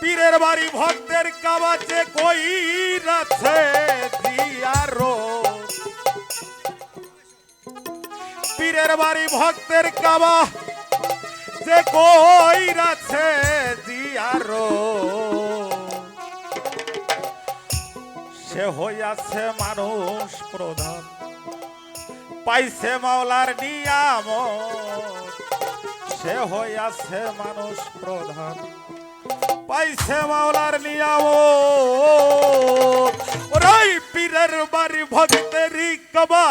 পীরের বাড়ি ভক্তের কাবাচে কই রাছে দিয়ারো পীরের বাড়ি ভক্তের কাবা যে কই রাছে দিয়ারো সে হইয়াছে মানুষ প্রধান, পাইছে মাওলার নিয়াম সে হইয়াছে মানুষ প্রধান পাইছে মাওলার নিয়াও ওরাই পীরের বাড়ি ভক্তেরই কবা